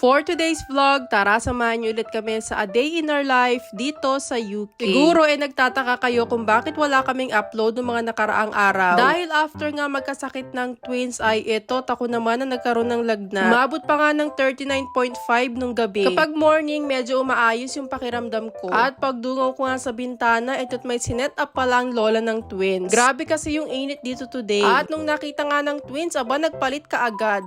For today's vlog, tara samahan niyo ulit kami sa A Day in Our Life dito sa UK. Siguro eh nagtataka kayo kung bakit wala kaming upload ng mga nakaraang araw. Dahil after nga magkasakit ng twins ay ito, tako naman na nagkaroon ng lagnat. Umabot pa nga ng 39.5 nung gabi. Kapag morning, medyo umaayos yung pakiramdam ko. At pagdungaw ko nga sa bintana, ito't may sinet up pa lang lola ng twins. Grabe kasi yung init dito today. At nung nakita nga ng twins, aba nagpalit ka agad.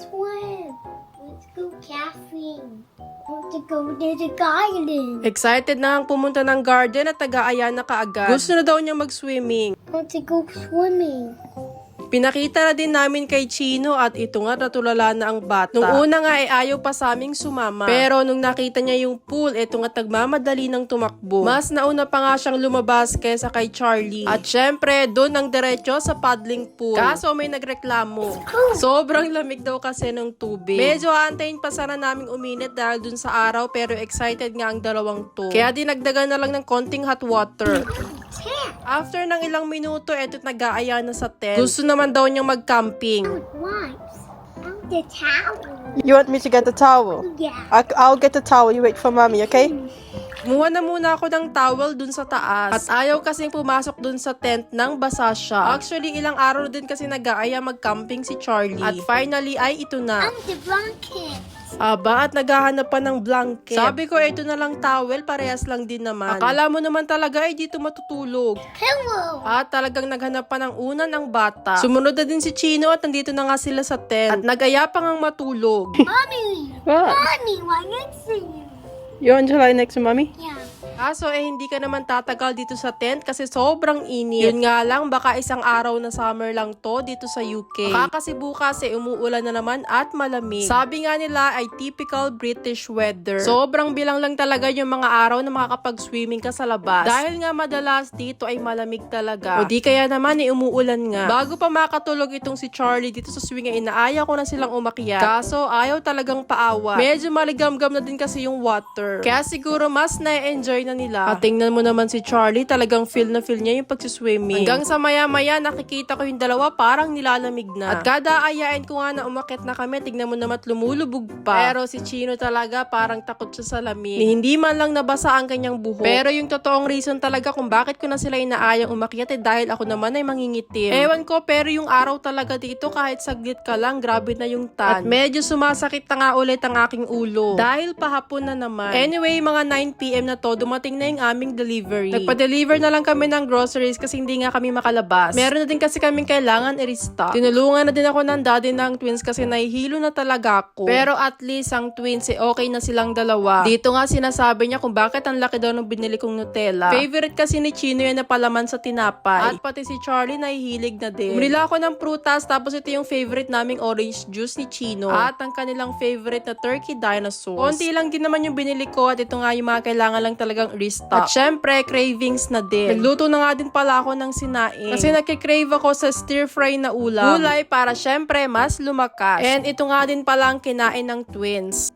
Swim. Let's go camping. I want to go to the garden. Excited na ang pumunta ng garden at taga-aya na kaagad. Gusto na daw niya mag-swimming. I want to go swimming. Pinakita na din namin kay Chino at ito nga natulala na ang bata. Nung una nga ay ayaw pa sa aming sumama. Pero nung nakita niya yung pool, ito nga tagmamadali ng tumakbo. Mas nauna pa nga siyang lumabas kesa kay Charlie. At syempre, doon ang diretso sa paddling pool. Kaso may nagreklamo. Sobrang lamig daw kasi ng tubig. Medyo aantayin pa sana naming uminit dahil dun sa araw pero excited nga ang dalawang to. Kaya dinagdagan na lang ng konting hot water. After ng ilang minuto, eto't nag-aaya na sa tent. Gusto naman daw niyang mag-camping. I want wipes. I want the towel. You want me to get the towel? Yeah. I, I'll get the towel. You wait for mommy, okay? Kumuha na muna ako ng towel dun sa taas. At ayaw kasing pumasok dun sa tent nang basa siya. Actually, ilang araw din kasi nag-aaya mag-camping si Charlie. At finally, ay ito na. I'm the blanket. Aba, at naghahanap pa ng blanket. Sabi ko, ito na lang towel, parehas lang din naman. Akala mo naman talaga ay dito matutulog. Pillow. At talagang naghanap pa ng unan ang bata. Sumunod na din si Chino at nandito na nga sila sa tent. At nagaya pa ngang matulog. Mommy. What? Mommy, why next to you? You want to lie next to mommy? Yeah. Kaso eh hindi ka naman tatagal dito sa tent kasi sobrang init. Yun nga lang, baka isang araw na summer lang to dito sa UK. Baka kasi bukas eh umuulan na naman at malamig. Sabi nga nila ay typical British weather. Sobrang bilang lang talaga yung mga araw na makakapag-swimming ka sa labas. Dahil nga madalas dito ay malamig talaga. O di kaya naman eh umuulan nga. Bago pa makatulog itong si Charlie dito sa swing ay inaaya ko na silang umakyat. Kaso ayaw talagang paawa. Medyo maligam-gam na din kasi yung water. Kaya siguro mas na-enjoy na nila. At tingnan mo naman si Charlie, talagang feel na feel niya yung pagsiswimming. Hanggang sa maya-maya, nakikita ko yung dalawa parang nilalamig na. At kada ayain ko nga na umakit na kami, tignan mo naman lumulubog pa. Pero si Chino talaga parang takot siya sa lamig. Ni hindi man lang nabasa ang kanyang buhok. Pero yung totoong reason talaga kung bakit ko na sila inaayang umakyat eh dahil ako naman ay mangingitim. Ewan ko, pero yung araw talaga dito kahit saglit ka lang, grabe na yung tan. At medyo sumasakit na nga ulit ang aking ulo. Dahil pahapon na naman. Anyway, mga 9pm na to, dumating na yung aming delivery. Nagpa-deliver na lang kami ng groceries kasi hindi nga kami makalabas. Meron na din kasi kaming kailangan i-restock. Tinulungan na din ako ng daddy ng twins kasi nahihilo na talaga ako. Pero at least ang twins eh okay na silang dalawa. Dito nga sinasabi niya kung bakit ang laki daw ng binili kong Nutella. Favorite kasi ni Chino yan na palaman sa tinapay. At pati si Charlie nahihilig na din. Umrila ako ng prutas tapos ito yung favorite naming orange juice ni Chino. At ang kanilang favorite na turkey dinosaurs. Konti lang din naman yung binili ko at ito nga yung mga kailangan lang talagang restock. At syempre, cravings na din. Nagluto na nga din pala ako ng sinaing. Kasi nagkikrave ako sa stir fry na ulam. Gulay para syempre mas lumakas. And ito nga din pala ang kinain ng twins.